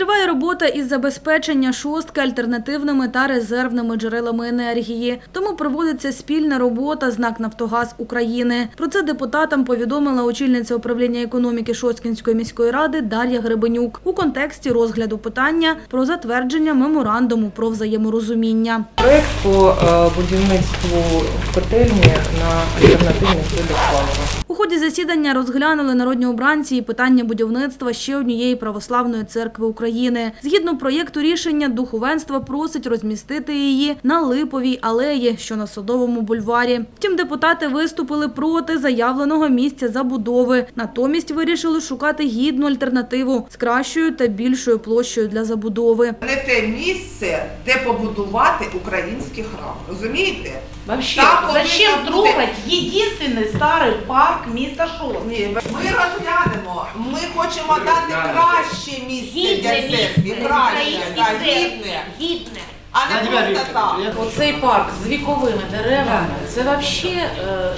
Триває робота із забезпечення шостки альтернативними та резервними джерелами енергії. Тому проводиться спільна робота з НАК «Нафтогаз України. Про це депутатам повідомила очільниця управління економіки Шосткінської міської ради Дар'я Гребенюк у контексті розгляду питання про затвердження меморандуму про взаєморозуміння. Проект по е, будівництву котельні на альтернативних видах палива. У ході засідання розглянули народні обранці і питання будівництва ще однієї православної церкви України. Згідно проєкту рішення, духовенство просить розмістити її на Липовій алеї, що на Садовому бульварі. Втім, депутати виступили проти заявленого місця забудови. Натомість вирішили шукати гідну альтернативу з кращою та більшою площею для забудови. не те місце, де побудувати український храм. Розумієте? Вообще, зачем трогать единственный старый парк міста Шостки? Ні, ми розглянемо. Ми хочемо дати краще місце для Гідне церкви. Краще, українській так, церкві. гідне, Гідне. а не просто так. Оцей парк з віковими деревами це взагалі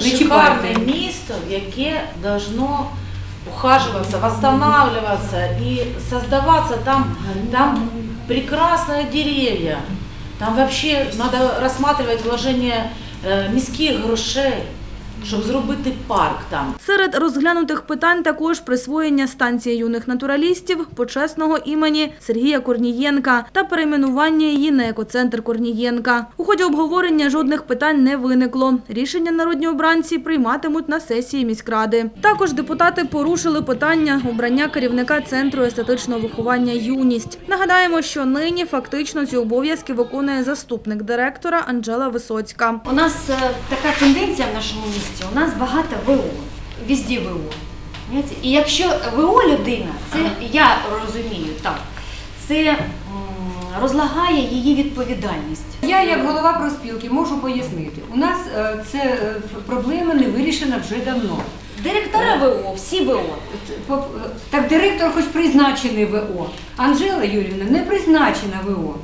Не шикарне чіпайте. місто, яке должно ухаживаться, восстанавливаться и создаваться там, там прекрасные деревья. Там вообще надо рассматривать вложение э, міських грошей, щоб зробити парк там. Серед розглянутих питань також присвоєння станції юних натуралістів почесного імені Сергія Корнієнка та перейменування її на екоцентр Корнієнка. У ході обговорення жодних питань не виникло. Рішення народні обранці прийматимуть на сесії міськради. Також депутати порушили питання обрання керівника центру естетичного виховання Юність. Нагадаємо, що нині фактично ці обов'язки виконує заступник директора Анжела Висоцька. У нас е, така тенденція в нашому місті, у нас багато ВО, везде ВО. І якщо ВО людина, це я розумію так, це м, розлагає її відповідальність. Я, як голова профспілки, можу пояснити. У нас е, це е, проблема не вирішена вже давно. Директора ВО, всі ВО. По- е, Так директор хоч призначений ВО. Анжела Юрівна не призначена ВО.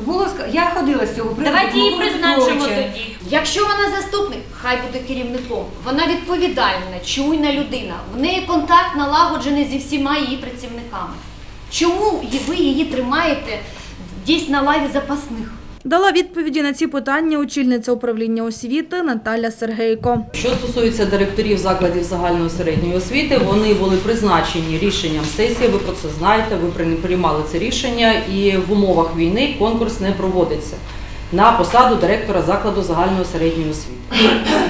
Було ска- я ходила з цього приводу. Давайте її призначимо Петровича. тоді. Якщо вона заступник, хай буде керівником. Вона відповідальна, чуйна людина. В неї контакт налагоджений зі всіма її працівниками. Чому ви її тримаєте десь на лаві запасних? Дала відповіді на ці питання очільниця управління освіти Наталя Сергейко. Що стосується директорів закладів загальної середньої освіти, вони були призначені рішенням сесії. Ви про це знаєте. Ви при- приймали це рішення, і в умовах війни конкурс не проводиться на посаду директора закладу загальної середньої освіти.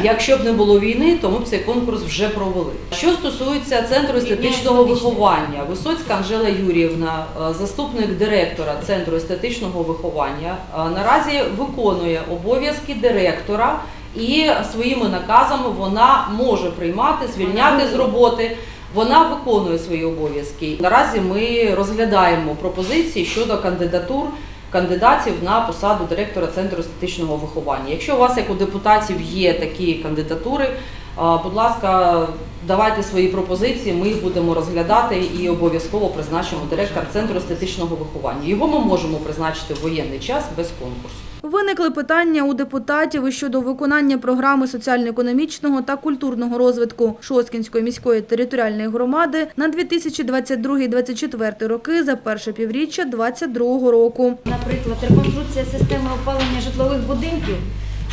Якщо б не було війни, то ми б цей конкурс вже провели. Що стосується центру естетичного виховання, Висоцька Анжела Юріївна, е, заступник директора центру естетичного виховання, е, наразі виконує обов'язки директора. І своїми наказами вона може приймати, звільняти з роботи. Вона виконує свої обов'язки. Наразі ми розглядаємо пропозиції щодо кандидатур кандидатів на посаду директора центру естетичного виховання. Якщо у вас, як у депутатів, є такі кандидатури, будь ласка, давайте свої пропозиції. Ми їх будемо розглядати і обов'язково призначимо директора центру естетичного виховання. Його ми можемо призначити в воєнний час без конкурсу. Виникли питання у депутатів щодо виконання програми соціально-економічного та культурного розвитку Шосткінської міської територіальної громади на 2022-2024 роки за перше півріччя 2022 року. Наприклад, реконструкція системи опалення житлових будинків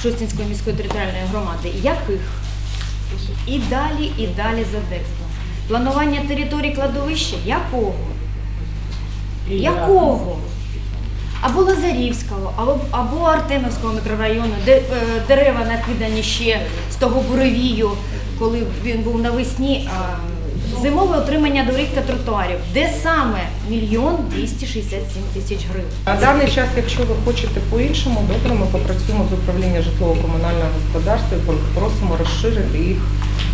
Шостінської міської територіальної громади. Яких? І далі, і далі за текстом. Планування території кладовища якого? Якого? Або Лазарівського, або, або Артемівського мікрорайону, де е, дерева накидані ще з того буревію, коли він був навесні. А, зимове отримання доріг та тротуарів. Де саме мільйон 267 тисяч гривень? На даний час, якщо ви хочете по-іншому, добре, ми попрацюємо з управління житлово-комунального господарства і просимо розширити їх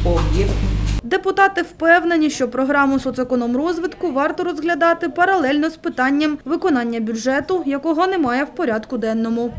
по об'єктам. Депутати впевнені, що програму соцекономрозвитку варто розглядати паралельно з питанням виконання бюджету, якого немає в порядку денному.